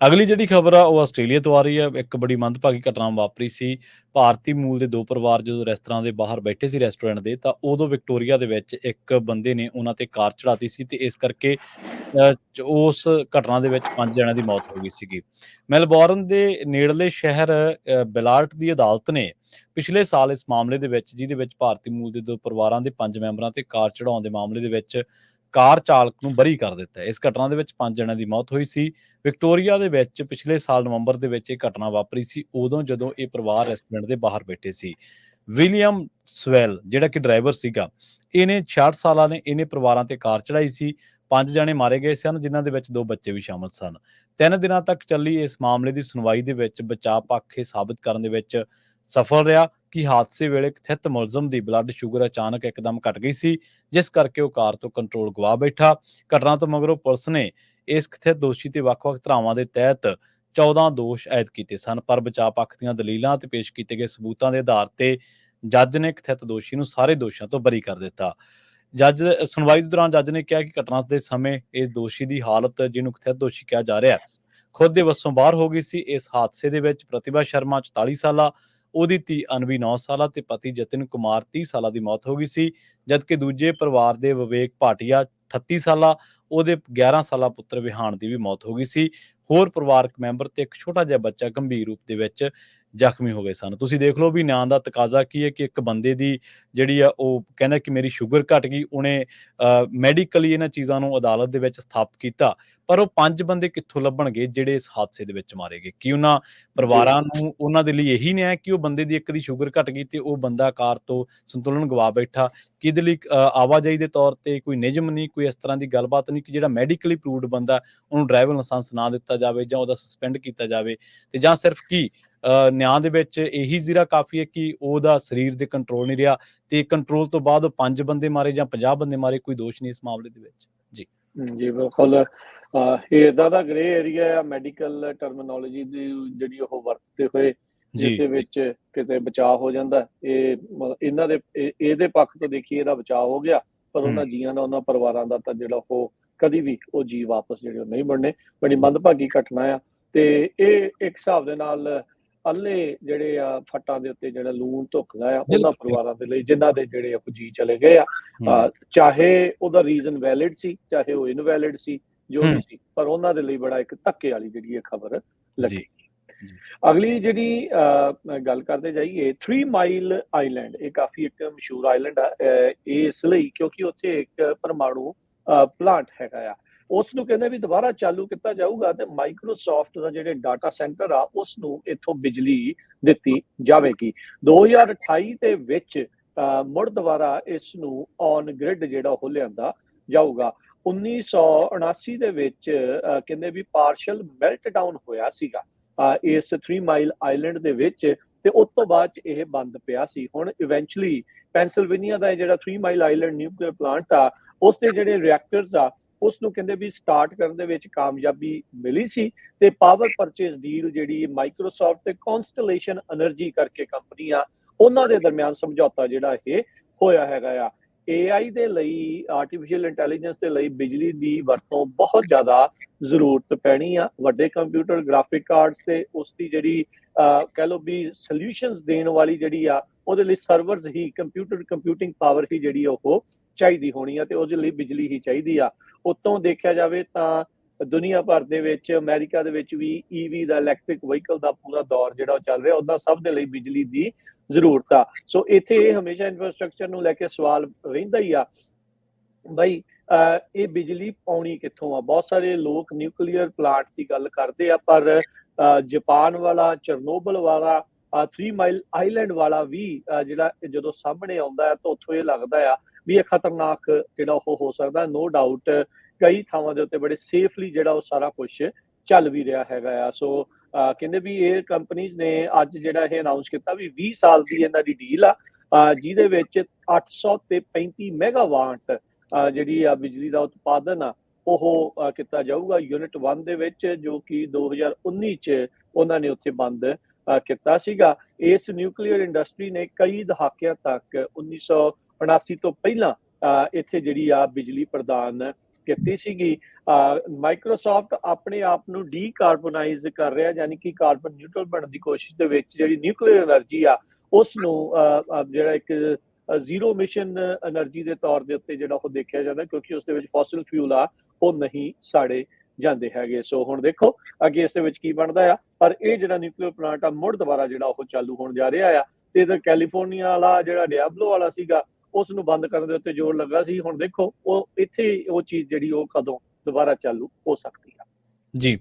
ਅਗਲੀ ਜਿਹੜੀ ਖਬਰ ਆ ਉਹ ਆਸਟ੍ਰੇਲੀਆ ਤੋਂ ਆ ਰਹੀ ਹੈ ਇੱਕ ਬੜੀ ਮੰਦਭਾਗੀ ਘਟਨਾ ਵਾਪਰੀ ਸੀ। ਭਾਰਤੀ ਮੂਲ ਦੇ ਦੋ ਪਰਿਵਾਰ ਜਦੋਂ ਰੈਸਟੋਰੈਂਟ ਦੇ ਬਾਹਰ ਬੈਠੇ ਸੀ ਰੈਸਟੋਰੈਂਟ ਦੇ ਤਾਂ ਉਦੋਂ ਵਿਕਟੋਰੀਆ ਦੇ ਵਿੱਚ ਇੱਕ ਬੰਦੇ ਨੇ ਉਹਨਾਂ ਤੇ ਕਾਰ ਚੜਾਤੀ ਸੀ ਤੇ ਇਸ ਕਰਕੇ ਅ, ਉਸ ਘਟਨਾ ਦੇ ਵਿੱਚ ਪੰਜ ਜਣਿਆਂ ਦੀ ਮੌਤ ਹੋ ਗਈ ਸੀਗੀ। ਮੈਲਬੌਰਨ ਦੇ ਨੇੜਲੇ ਸ਼ਹਿਰ ਅ, ਬਿਲਾਰਟ ਦੀ ਅਦਾਲਤ ਨੇ ਪਿਛਲੇ ਸਾਲ ਇਸ ਮਾਮਲੇ ਦੇ ਵਿੱਚ ਜਿਹਦੇ ਵਿੱਚ ਭਾਰਤੀ ਮੂਲ ਦੇ ਦੋ ਪਰਿਵਾਰਾਂ ਦੇ ਪੰਜ ਮੈਂਬਰਾਂ ਤੇ ਕਾਰ ਚੜਾਉਣ ਦੇ ਮਾਮਲੇ ਦੇ ਵਿੱਚ ਕਾਰ ਚਾਲਕ ਨੂੰ ਬਰੀ ਕਰ ਦਿੱਤਾ ਇਸ ਘਟਨਾ ਦੇ ਵਿੱਚ ਪੰਜ ਜਣਿਆਂ ਦੀ ਮੌਤ ਹੋਈ ਸੀ। ਵਿਕਟੋਰੀਆ ਦੇ ਵਿੱਚ ਪਿਛਲੇ ਸਾਲ ਨਵੰਬਰ ਦੇ ਵਿੱਚ ਇਹ ਘਟਨਾ ਵਾਪਰੀ ਸੀ, ਉਦੋਂ ਜਦੋਂ ਇਹ ਪਰਿਵਾਰ ਰੈਸਟੋਰੈਂਟ ਦੇ ਬਾਹਰ ਬੈਠੇ ਸੀ। ਵਿਲੀਅਮ ਸਵੈਲ, ਜਿਹੜਾ ਕਿ ਡਰਾਈਵਰ ਸੀਗਾ, ਇਹਨੇ 66 ਸਾਲਾਂ ਨੇ ਇਹਨੇ ਪਰਿਵਾਰਾਂ ਤੇ ਕਾਰ ਚੜਾਈ ਸੀ। ਪੰਜ ਜਣੇ ਮਾਰੇ ਗਏ ਸਨ, ਜਿਨ੍ਹਾਂ ਦੇ ਵਿੱਚ ਦੋ ਬੱਚੇ ਵੀ ਸ਼ਾਮਲ ਸਨ। ਤਿੰਨ ਦਿਨਾਂ ਤੱਕ ਚੱਲੀ ਇਸ ਮਾਮਲੇ ਦੀ ਸੁਣਵਾਈ ਦੇ ਵਿੱਚ ਬਚਾਅ ਪੱਖ ਇਹ ਸਾਬਤ ਕਰਨ ਦੇ ਵਿੱਚ ਸਫਲ ਰਿਹਾ। ਕਿ ਹਾਦਸੇ ਵੇਲੇ ਕਥਿਤ ਮੁਲਜ਼ਮ ਦੀ ਬਲੱਡ ਸ਼ੂਗਰ ਅਚਾਨਕ ਇੱਕਦਮ ਘਟ ਗਈ ਸੀ, ਜਿਸ ਕਰਕੇ ਉਹ ਕਾਰ ਤੋਂ ਕੰਟਰੋਲ ਗਵਾ ਬੈਠਾ। ਘਟਨਾ ਤੋਂ ਮਗਰੋਂ ਪੁਲਿਸ ਨੇ ਇਸ ਕਥਿਤ ਦੋਸ਼ੀ ਤੇ ਵੱਖ-ਵੱਖ ਧਾਰਾਵਾਂ ਦੇ ਤਹਿਤ 14 ਦੋਸ਼ ਆਇਦ ਕੀਤੇ ਸਨ, ਪਰ ਬਚਾਅ ਪੱਖ ਦੀਆਂ ਦਲੀਲਾਂ ਤੇ ਪੇਸ਼ ਕੀਤੇ ਗਏ ਸਬੂਤਾਂ ਦੇ ਆਧਾਰ ਤੇ ਜੱਜ ਨੇ ਕਥਿਤ ਦੋਸ਼ੀ ਨੂੰ ਸਾਰੇ ਦੋਸ਼ਾਂ ਤੋਂ ਬਰੀ ਕਰ ਦਿੱਤਾ। ਜੱਜ, ਸੁਣਵਾਈ ਦੇ ਦੌਰਾਨ ਜੱਜ ਨੇ ਕਿਹਾ ਕਿ ਘਟਨਾ ਦੇ ਸਮੇਂ ਇਸ ਦੋਸ਼ੀ ਦੀ ਹਾਲਤ, ਜਿਹਨੂੰ ਕਥਿਤ ਦੋਸ਼ੀ ਕਿਹਾ ਜਾ ਰਿਹਾ ਖੁਦ ਦੇ ਵੱਸੋਂ ਬਾਹਰ ਹੋ ਗਈ ਸੀ। ਇਸ ਹਾਦਸੇ ਦੇ ਵਿੱਚ ਪ੍ਰਤਿਭਾ ਸ਼ਰਮਾ 44 ਸਾਲਾ ਉਹਦੀ ਧੀ ਅਨਵੀ 9 ਸਾਲਾ ਤੇ ਪਤੀ ਜਤਨ ਕੁਮਾਰ 30 ਸਾਲਾ ਦੀ ਮੌਤ ਹੋ ਗਈ ਸੀ, ਜਦਕਿ ਦੂਜੇ ਪਰਿਵਾਰ ਦੇ ਵਿਵੇਕ ਭਾਟੀਆ 38 ਸਾਲਾ, ਉਹਦੇ 11 ਸਾਲਾ ਪੁੱਤਰ ਵਿਹਾਨ ਦੀ ਵੀ ਮੌਤ ਹੋ ਗਈ ਸੀ। ਹੋਰ ਪਰਿਵਾਰਕ ਮੈਂਬਰ ਤੇ ਇੱਕ ਛੋਟਾ ਜਿਹਾ ਬੱਚਾ ਗੰਭੀਰ ਰੂਪ ਦੇ ਵਿੱਚ ਜ਼ਖਮੀ ਹੋ ਗਏ ਸਨ। ਤੁਸੀਂ ਦੇਖ ਲਓ ਵੀ ਨਿਆਂ ਦਾ ਤਕਾਜ਼ਾ ਕੀ ਹੈ ਕਿ ਇੱਕ ਬੰਦੇ ਦੀ ਜਿਹੜੀ ਆ ਉਹ ਕਹਿੰਦਾ ਕਿ ਮੇਰੀ ਸ਼ੂਗਰ ਘਟ ਗਈ ਉਹਨੇ ਮੈਡੀਕਲੀ ਇਹਨਾਂ ਚੀਜ਼ਾਂ ਨੂੰ ਅਦਾਲਤ ਦੇ ਵਿੱਚ ਸਥਾਪਿਤ ਕੀਤਾ। ਪਰ ਉਹ ਪੰਜ ਬੰਦੇ ਕਿੱਥੋਂ ਲੱਭਣਗੇ ਜਿਹੜੇ ਇਸ ਹਾਦਸੇ ਦੇ ਵਿੱਚ ਮਾਰੇ ਗਏ? ਕੀ ਉਹਨਾਂ ਪਰਿਵਾਰਾਂ ਨੂੰ ਉਹਨਾਂ ਦੇ ਲਈ ਇਹੀ ਨਿਆਂ ਹੈ ਕਿ ਉਹ ਬੰਦੇ ਦੀ ਇੱਕ ਦੀ ਸ਼ੂਗਰ ਘਟ ਗਈ ਤੇ ਉਹ ਬੰਦਾ ਕਾਰ ਤੋਂ ਸੰਤੁਲਨ ਗਵਾ ਬੈਠਾ? ਕਿ ਇਹਦੇ ਲਈ ਆਵਾਜਾਈ ਦੇ ਤੌਰ ਤੇ ਕੋਈ ਨਿਯਮ ਨਹੀਂ ਕੋਈ ਇਸ ਤਰ੍ਹਾਂ ਦੀ ਗੱਲਬਾਤ ਨਹੀਂ ਕਿ ਜਿਹੜਾ ਮੈਡੀਕਲੀ ਪ੍ਰੂਵਡ ਬੰਦਾ ਉਹਨੂੰ ਡਰਾਈਵਰ ਲਾਇਸੈਂਸ ਨਾ ਦਿੱਤਾ ਜਾਵੇ ਜਾਂ ਉਹਦਾ ਸਸਪੈਂਡ ਕੀਤਾ ਜਾਵੇ? ਤੇ ਜਾਂ ਸਿਰਫ ਕੀ? ਨਿਆਂ ਦੇ ਵਿੱਚ ਇਹੀ ਜ਼ੀਰਾ ਕਾਫੀ ਹੈ ਕਿ ਉਹਦਾ ਸਰੀਰ ਦੇ ਕੰਟਰੋਲ ਨਹੀਂ ਰਿਹਾ ਤੇ ਕੰਟਰੋਲ ਤੋਂ ਬਾਅਦ ਪੰਜ ਬੰਦੇ ਮਾਰੇ ਜਾਂ 50 ਬੰਦੇ ਮਾਰੇ ਕੋਈ ਦੋਸ਼ ਨਹੀਂ ਇਸ ਮਾਮਲੇ ਦੇ ਵਿੱਚ। ਹਮ, ਜੀ ਬਿਲਕੁਲ। ਇਹ ਇਦਾਂ ਦਾ ਗ੍ਰੇ ਏਰੀਆ ਆ ਮੈਡੀਕਲ ਟਰਮੀਨੋਲੋਜੀ ਦੀ ਜਿਹੜੀ ਉਹ ਵਰਤਦੇ ਹੋਏ ਜਿਸ ਦੇ ਵਿੱਚ ਕਿਤੇ ਬਚਾਅ ਹੋ ਜਾਂਦਾ। ਇਹ ਇਹਨਾਂ ਦੇ ਇਹ- ਇਹਦੇ ਪੱਖ ਤੋਂ ਦੇਖੀਏ ਇਹਦਾ ਬਚਾਅ ਹੋ ਗਿਆ ਪਰ ਉਹਨਾਂ। ਜੀਆਂ ਦਾ ਉਹਨਾਂ ਪਰਿਵਾਰਾਂ ਦਾ ਤਾਂ ਜਿਹੜਾ ਉਹ ਕਦੀ ਵੀ ਉਹ ਜੀ ਵਾਪਸ ਜਿਹੜੇ ਨਹੀਂ ਬਣਨੇ। ਬੜੀ ਮੰਦਭਾਗੀ ਘਟਨਾ ਆ। ਤੇ ਇਹ ਇੱਕ ਹਿਸਾਬ ਦੇ ਨਾਲ ਅੱਲੇ ਜਿਹੜੇ ਆ ਫੱਟਾਂ ਦੇ ਉੱਤੇ ਜਿਹੜਾ ਲੂਣ ਧੁੱਕਦਾ ਆ ਉਹਨਾਂ। ਪਰਿਵਾਰਾਂ ਦੇ ਲਈ ਜਿਨ੍ਹਾਂ ਦੇ ਜਿਹੜੇ ਆ ਚਲੇ ਗਏ ਆ ਚਾਹੇ ਉਹਦਾ ਰੀਜ਼ਨ ਵੈਲਿਡ ਸੀ ਚਾਹੇ ਉਹ ਇਨਵੈਲਿਡ ਸੀ ਜੋ। ਵੀ ਸੀ ਪਰ ਉਹਨਾਂ ਦੇ ਲਈ ਬੜਾ ਇੱਕ ਧੱਕੇ ਵਾਲੀ ਜਿਹੜੀ ਇਹ ਖਬਰ ਲੱਗੀ। ਅਗਲੀ ਜਿਹੜੀ ਗੱਲ ਕਰਦੇ ਜਾਈਏ 3 ਮਾਈਲ ਆਈਲੈਂਡ ਇਹ ਕਾਫੀ ਇੱਕ ਮਸ਼ਹੂਰ ਆਈਲੈਂਡ ਆ ਇਹ ਇਸ ਲਈ ਕਿਉਂਕਿ ਉੱਥੇ ਇੱਕ ਪਰਮਾਣੂ ਪਲਾਂਟ ਹੈਗਾ ਆ ਉਸ ਨੂੰ ਕਹਿੰਦੇ ਵੀ ਦੁਬਾਰਾ ਚਾਲੂ ਕੀਤਾ ਜਾਊਗਾ ਤੇ ਮਾਈਕਰੋਸਾਫਟ ਦਾ ਜਿਹੜੇ ਡਾਟਾ ਸੈਂਟਰ ਆ, ਉਸ ਨੂੰ ਇੱਥੋਂ ਬਿਜਲੀ ਦਿੱਤੀ ਜਾਵੇਗੀ। 2028 ਦੇ ਵਿੱਚ ਮੁੜ ਦੁਬਾਰਾ ਇਸ ਨੂੰ ਔਨ ਗ੍ਰਿਡ ਜਿਹੜਾ ਉਹ ਲਿਆਂਦਾ ਜਾਊਗਾ। 1979 ਦੇ ਵਿੱਚ ਕਹਿੰਦੇ ਵੀ ਪਾਰਸ਼ਲ ਮੈਲਟ ਡਾਊਨ ਹੋਇਆ ਸੀਗਾ ਇਸ 3 ਮਾਈਲ ਆਈਲੈਂਡ ਦੇ ਵਿੱਚ ਤੇ ਉਸ ਤੋਂ ਬਾਅਦ 'ਚ ਇਹ ਬੰਦ ਪਿਆ ਸੀ। ਹੁਣ ਇਵੈਂਚੁਅਲੀ ਪੈਂਸਿਲਵੇਨੀਆ ਦਾ ਇਹ ਜਿਹੜਾ 3 ਮਾਈਲ ਆਈਲੈਂਡ ਨਿਊਕਲੀਅਰ ਪਲਾਂਟ ਆ, ਉਸ ਦੇ ਜਿਹੜੇ ਰਿਐਕਟਰਸ ਆ ਉਸ ਨੂੰ ਕਹਿੰਦੇ ਵੀ ਸਟਾਰਟ ਕਰਨ ਦੇ ਵਿੱਚ ਕਾਮਯਾਬੀ ਮਿਲੀ ਸੀ ਤੇ ਪਾਵਰ ਪਰਚੇਸ ਡੀਲ ਜਿਹੜੀ ਮਾਈਕਰੋਸਾਫਟ ਤੇ ਕਨਸਟੇਲੇਸ਼ਨ એનર્ਜੀ ਕਰਕੇ ਕੰਪਨੀ ਆ, ਉਹਨਾਂ ਦੇ ਦਰਮਿਆਨ ਸਮਝੌਤਾ ਜਿਹੜਾ ਇਹ ਹੋਇਆ ਹੈਗਾ ਆ। AI ਦੇ ਲਈ ਆਰਟੀਫੀਸ਼ੀਅਲ ਇੰਟੈਲੀਜੈਂਸ ਦੇ ਲਈ ਬਿਜਲੀ ਦੀ ਵਰਤੋਂ ਬਹੁਤ ਜ਼ਿਆਦਾ ਜ਼ਰੂਰਤ ਪੈਣੀ ਆ। ਵੱਡੇ ਕੰਪਿਊਟਰ ਗ੍ਰਾਫਿਕ ਕਾਰਡਸ ਤੇ ਉਸ ਦੀ ਜਿਹੜੀ ਕਹਿ ਲੋ ਵੀ ਸੋਲੂਸ਼ਨਸ ਦੇਣ ਵਾਲੀ ਜਿਹੜੀ ਆ, ਉਹਦੇ ਲਈ ਸਰਵਰਸ ਹੀ ਕੰਪਿਊਟਰ ਕੰਪਿਊਟਿੰਗ ਪਾਵਰ ਹੀ ਜਿਹੜੀ ਉਹ ਚਾਹੀਦੀ ਹੋਣੀ ਆ ਤੇ ਉਹਦੇ ਲਈ ਬਿਜਲੀ ਹੀ ਚਾਹੀਦੀ ਆ। ਉਤੋਂ ਦੇਖਿਆ ਜਾਵੇ ਤਾਂ ਦੁਨੀਆ ਭਰ ਦੇ ਵਿੱਚ ਅਮਰੀਕਾ ਦੇ ਵਿੱਚ ਵੀ ਈਵੀ ਦਾ ਇਲੈਕਟ੍ਰਿਕ ਵਹੀਕਲ ਦਾ ਪੂਰਾ ਦੌਰ ਜਿਹੜਾ ਉਹ ਚੱਲ ਰਿਹਾ ਉਹਦਾ ਸਭ ਦੇ ਲਈ ਬਿਜਲੀ ਦੀ ਜ਼ਰੂਰਤ ਆ। ਸੋ ਇੱਥੇ ਇਹ ਹਮੇਸ਼ਾ ਇਨਫਰਾਸਟ੍ਰਕਚਰ ਨੂੰ ਲੈ ਕੇ ਸਵਾਲ ਰਹਿੰਦਾ ਹੀ ਆ ਬਈ ਅਹ, ਇਹ ਬਿਜਲੀ ਪਾਉਣੀ ਕਿੱਥੋਂ ਆ? ਬਹੁਤ ਸਾਰੇ ਲੋਕ ਨਿਊਕਲੀਅਰ ਪਲਾਂਟ ਦੀ ਗੱਲ ਕਰਦੇ ਆ ਪਰ ਅਹ, ਜਾਪਾਨ ਵਾਲਾ ਚਰਨੋਬਲ ਵਾਲਾ 3 ਮਾਈਲ ਆਈਲੈਂਡ ਵਾਲਾ ਵੀ ਅਹ, ਜਿਹੜਾ ਜਦੋਂ ਸਾਹਮਣੇ ਆਉਂਦਾ ਹੈ ਤਾਂ ਉੱਥੋਂ ਇਹ ਲੱਗਦਾ ਆ ਵੀ ਇਹ ਖਤਰਨਾਕ ਜਿਹੜਾ ਉਹ ਹੋ ਸਕਦਾ ਨੋ ਡਾਊਟ ਕਈ ਥਾਵਾਂ ਦੇ ਉੱਤੇ ਬੜੇ ਸੇਫਲੀ ਜਿਹੜਾ ਉਹ ਸਾਰਾ ਕੁਝ ਚੱਲ ਵੀ ਰਿਹਾ ਹੈਗਾ ਆ। ਸੋ ਕਹਿੰਦੇ ਵੀ ਇਹ ਕੰਪਨੀਆਂ ਨੇ ਅੱਜ ਜਿਹੜਾ ਇਹ ਅਨਾਉਂਸ ਕੀਤਾ ਵੀ 20 ਸਾਲ ਦੀ ਇਹਨਾਂ ਦੀ ਡੀਲ ਆ। ਜਿਹਦੇ ਵਿੱਚ 800 ਤੇ 35 ਮੈਗਾਵਾਟ ਜਿਹੜੀ ਆ ਬਿਜਲੀ ਦਾ ਉਤਪਾਦਨ ਆ, ਉਹ ਕੀਤਾ ਜਾਊਗਾ ਯੂਨਿਟ 1 ਦੇ ਵਿੱਚ, ਜੋ ਕਿ 2019 ਚ ਉਹਨਾਂ ਨੇ ਉੱਥੇ ਬੰਦ ਕੀਤਾ ਸੀਗਾ। ਇਸ ਨਿਊਕਲੀਅਰ ਇੰਡਸਟਰੀ ਨੇ ਕਈ ਦਹਾਕਿਆਂ ਤੱਕ 79 ਤੋਂ ਪਹਿਲਾਂ ਇੱਥੇ ਜਿਹੜੀ ਆ ਬਿਜਲੀ ਪ੍ਰਦਾਨ ਕੀਤੀ ਸੀਗੀ। ਮਾਈਕਰੋਸਾਫਟ ਆਪਣੇ ਆਪ ਨੂੰ ਡੀਕਾਰਬੋਨਾਈਜ਼ ਕਰ ਰਿਹਾ, ਯਾਨੀ ਕਿ ਕਾਰਬਨ ਨਿਊਟਰਲ ਬਣਨ ਦੀ ਕੋਸ਼ਿਸ਼ ਦੇ ਵਿੱਚ ਜਿਹੜੀ ਨਿਊਕਲੀਅਰ એનર્ਜੀ ਆ, ਉਸ ਨੂੰ ਜਿਹੜਾ ਇੱਕ ਜ਼ੀਰੋ ਮਿਸ਼ਨ એનર્ਜੀ ਦੇ ਤੌਰ ਦੇ ਉੱਤੇ ਜਿਹੜਾ ਉਹ ਦੇਖਿਆ ਜਾਂਦਾ, ਕਿਉਂਕਿ ਉਸ ਦੇ ਵਿੱਚ ਫੋਸਲ ਫਿਊਲ ਆ, ਉਹ ਨਹੀਂ ਸਾੜੇ ਜਾਂਦੇ ਹੈਗੇ। ਸੋ ਹੁਣ ਦੇਖੋ, ਅੱਗੇ ਇਸ ਦੇ ਵਿੱਚ ਕੀ ਬਣਦਾ ਆ? ਪਰ ਇਹ ਜਿਹੜਾ ਨਿਊਕਲੀਅਰ ਪਲਾਂਟ ਆ, ਮੁੜ ਦੁਬਾਰਾ ਜਿਹੜਾ ਉਹ ਚਾਲੂ ਹੋਣ ਜਾ ਰਿਹਾ ਆ, ਤੇ ਇਹਦਾ ਕੈਲੀਫੋਰਨੀਆ ਵਾਲਾ, ਜਿਹੜਾ ਡਿਆਬਲੋ ਵਾਲਾ ਸੀਗਾ ਉਸ ਨੂੰ ਬੰਦ ਕਰਨ ਦੇ ਉੱਤੇ ਜ਼ੋਰ ਲੱਗਾ ਸੀ। ਹੁਣ ਦੇਖੋ, ਉਹ ਇੱਥੇ ਉਹ ਚੀਜ਼ ਜਿਹੜੀ ਉਹ ਕਦੋਂ ਦੁਬਾਰਾ ਚਾਲੂ ਹੋ ਸਕਦੀ ਆ। ਜੀ।